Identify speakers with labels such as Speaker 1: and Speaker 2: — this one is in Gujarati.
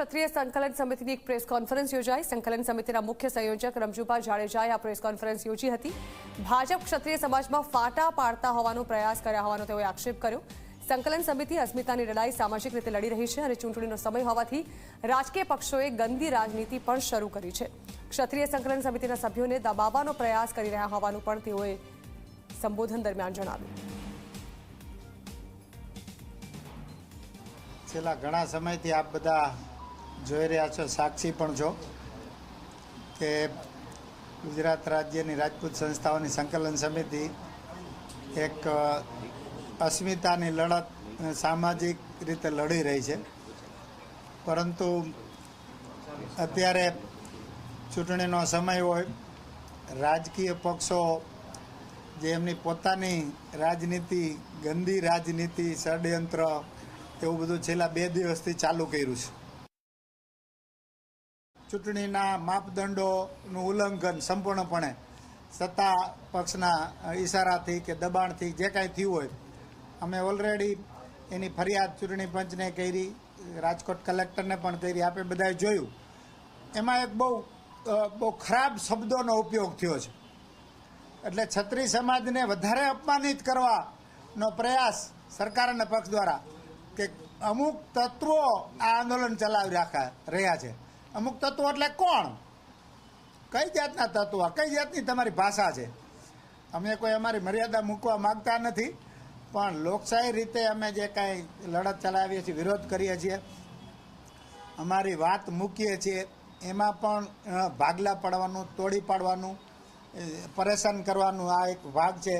Speaker 1: ક્ષત્રિય સંકલન સમિતિની એક પ્રેસ કોન્ફરન્સ યોજાઈ. સંકલન સમિતિના મુખ્ય સંયોજક રમજુભા જાડેજાએ આ પ્રેસ કોન્ફરન્સ યોજી હતી. ભાજપ ક્ષત્રિય સમાજમાં ફાટા પાડતા હોવાનો પ્રયાસ કર્યા હોવાનો તેઓએ આક્ષેપ કર્યો. સંકલન સમિતિ અસ્મિતાની લડાઈ સામાજિક રીતે લડી રહી છે અને ચૂંટણીનો સમય હોવાથી રાજકીય પક્ષોએ ગંદી રાજનીતિ પણ શરૂ કરી છે. ક્ષત્રિય સંકલન સમિતિના સભ્યોને દબાવવાનો પ્રયાસ કરી રહ્યા હોવાનું પણ તેઓએ સંબોધન દરમિયાન જણાવ્યું.
Speaker 2: છેલ્લા ઘણા સમયથી આપ બધા જોઈ રહ્યા છો, સાક્ષી પણ છો કે ગુજરાત રાજ્યની રાજપૂત સંસ્થાઓની સંકલન સમિતિ એક અસ્મિતાની લડત સામાજિક રીતે લડી રહી છે. પરંતુ અત્યારે ચૂંટણીનો સમય હોય, રાજકીય પક્ષો જે એમની પોતાની રાજનીતિ, ગંદી રાજનીતિ, ષડયંત્ર એવું બધું છેલ્લા બે દિવસથી ચાલુ કર્યું છે. ચૂંટણીના માપદંડોનું ઉલ્લંઘન સંપૂર્ણપણે સત્તા પક્ષના ઈશારાથી કે દબાણથી જે કાંઈ થયું હોય, અમે ઓલરેડી એની ફરિયાદ ચૂંટણી પંચને કરી, રાજકોટ કલેક્ટરને પણ કરી આપણે બધાએ જોયું. એમાં એક બહુ બહુ ખરાબ શબ્દોનો ઉપયોગ થયો છે. એટલે છત્રી સમાજને વધારે અપમાનિત કરવાનો પ્રયાસ સરકાર અને પક્ષ દ્વારા કે અમુક તત્વો આ આંદોલન ચલાવી રાખા રહ્યા છે. અમુક તત્વો એટલે કોણ? કઈ જાતના તત્વો? કઈ જાતની તમારી ભાષા છે? અમે કોઈ અમારી મર્યાદા મૂકવા માંગતા નથી, પણ લોકશાહી રીતે અમે જે કાંઈ લડત ચલાવીએ છીએ, વિરોધ કરીએ છીએ, અમારી વાત મૂકીએ છીએ, એમાં પણ ભાગલા પાડવાનું, તોડી પાડવાનું પરેશાન કરવાનું આ એક ભાગ છે.